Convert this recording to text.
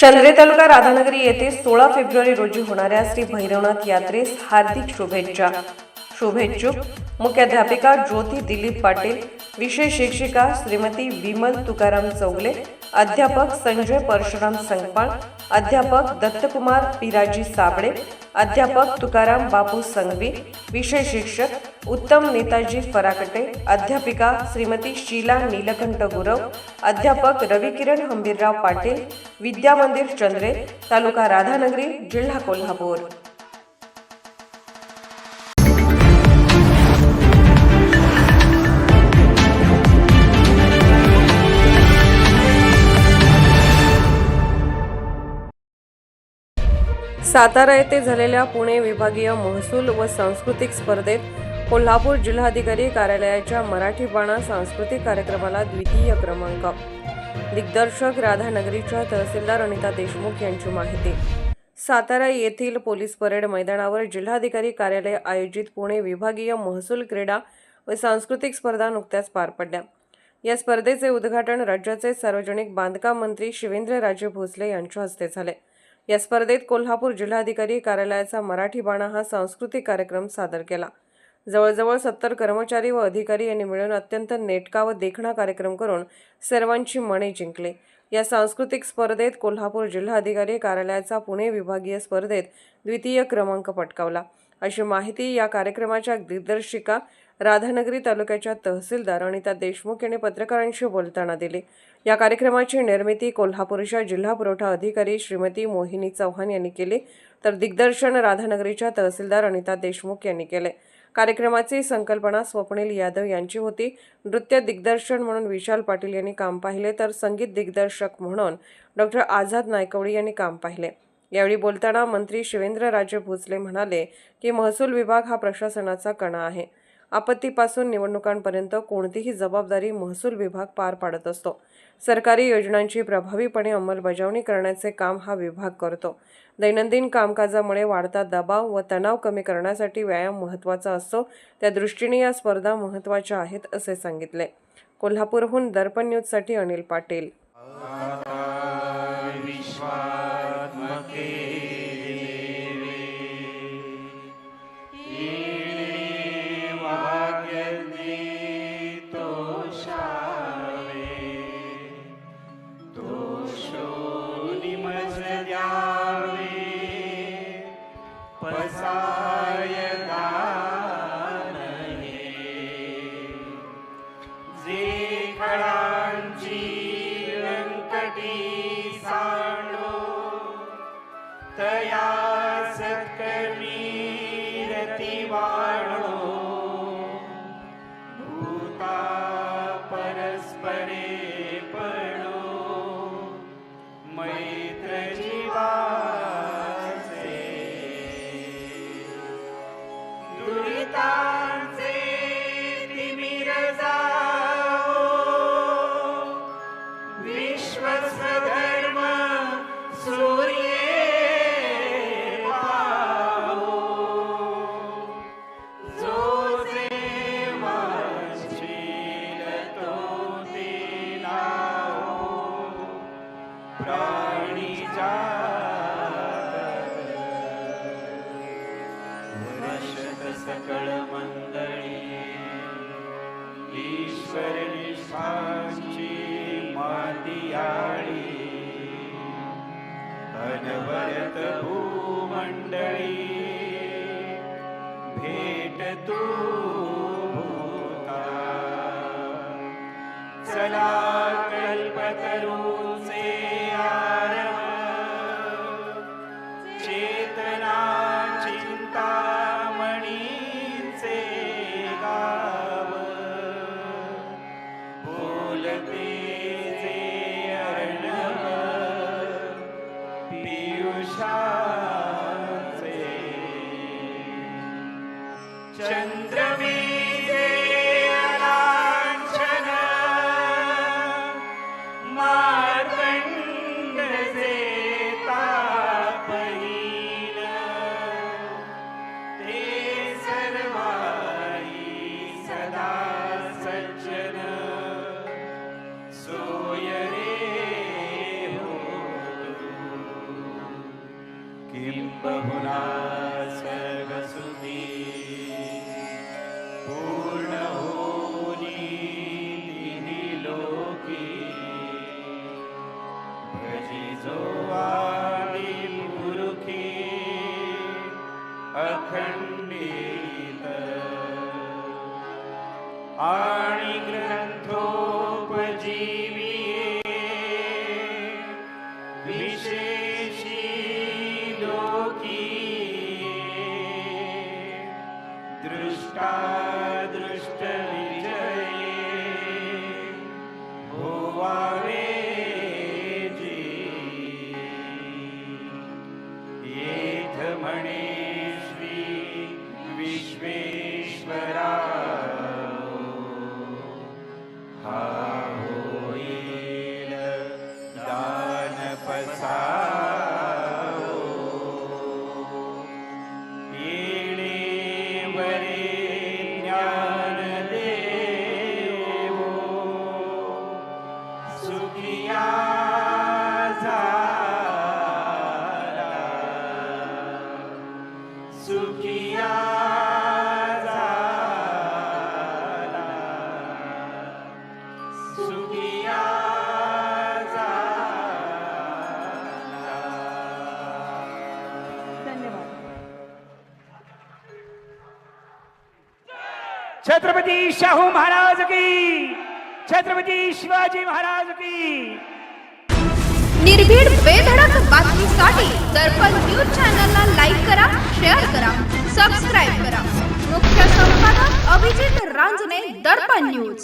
चंद्रे तालुका राधानगरी येथे सोळा फेब्रुवारी रोजी होणाऱ्या श्री भैरवनाथ यात्रेस हार्दिक शुभेच्छा. शुभेच्छुक मुख्याध्यापिका ज्योती दिलीप पाटील विषय शिक्षिका श्रीमती विमल तुकाराम चौगले अध्यापक संजय परशुराम संगपाळ अध्यापक दत्तकुमार पिराजी साबळे अध्यापक तुकाराम बापू संघवी विषय शिक्षक उत्तम नेताजी फराकटे अध्यापिका श्रीमती शीला नीलकंठ गुरव अध्यापक रविकिरण हंबीरराव पाटील विद्या मंदिर चंद्रे तालुका राधानगरी जिल्हा कोल्हापूर. सातारा येथे झालेल्या पुणे विभागीय महसूल व सांस्कृतिक स्पर्धेत कोल्हापूर जिल्हाधिकारी कार्यालयाच्या मराठी बाणा सांस्कृतिक कार्यक्रमाला द्वितीय क्रमांक. दिग्दर्शक राधानगरीच्या तहसीलदार अनिता देशमुख यांची माहिती. सातारा येथील पोलीस परेड मैदानावर जिल्हाधिकारी कार्यालय आयोजित पुणे विभागीय महसूल क्रीडा व सांस्कृतिक स्पर्धा नुकत्याच पार पडल्या. या स्पर्धेचे उद्घाटन राज्याचे सार्वजनिक बांधकाम मंत्री शिवेंद्रराजे भोसले यांच्या हस्ते झाले. या स्पर्धेत कोल्हापूर जिल्हाधिकारी कार्यालयाचा मराठी बाणा हा सांस्कृतिक कार्यक्रम सादर केला. जवळजवळ सत्तर कर्मचारी व अधिकारी यांनी मिळून अत्यंत नेटका व देखणा कार्यक्रम करून सर्वांची मने जिंकले. या सांस्कृतिक स्पर्धेत कोल्हापूर जिल्हाधिकारी कार्यालयाचा पुणे विभागीय स्पर्धेत द्वितीय क्रमांक पटकावला. अशी माहिती या कार्यक्रमाच्या दिग्दर्शिका राधानगरी तालुक्याच्या तहसीलदार अनिता देशमुख यांनी पत्रकारांशी बोलताना दिली. या कार्यक्रमाची निर्मिती कोल्हापूरच्या जिल्हा पुरवठा अधिकारी श्रीमती मोहिनी चव्हाण यांनी केली तर दिग्दर्शन राधानगरीच्या तहसीलदार अनिता देशमुख यांनी केले. कार्यक्रमाची संकल्पना स्वप्नील यादव यांची होती. नृत्य दिग्दर्शन म्हणून विशाल पाटील यांनी काम पाहिले तर संगीत दिग्दर्शक म्हणून डॉक्टर आझाद नायकवडी यांनी काम पाहिले. यावेळी बोलताना मंत्री शिवेंद्रराजे भोसले म्हणाले की महसूल विभाग हा प्रशासनाचा कणा आहे. आपत्तीपासून निवडणुकांपर्यंत कोणतीही जबाबदारी महसूल विभाग पार पाडत असतो. सरकारी योजनांची प्रभावीपणे अंमलबजावणी करण्याचे काम हा विभाग करतो. दैनंदिन कामकाजामुळे वाढता दबाव व तणाव कमी करण्यासाठी व्यायाम महत्त्वाचा असतो. त्या दृष्टीने या स्पर्धा महत्त्वाच्या आहेत असे सांगितले. कोल्हापूरहून दर्पण न्यूजसाठी अनिल पाटील. तया मण्डली भेटतु। चरन्त किं बहुना Christian. छत्रपती शाहू महाराज की छत्रपती शिवाजी महाराज की। निर्भीड बेधडक बातमीसाठी दर्पण न्यूज चॅनलला लाईक करा शेअर करा सबस्क्राईब करा. मुख्य संपादक अभिजित रांजणे दर्पण न्यूज.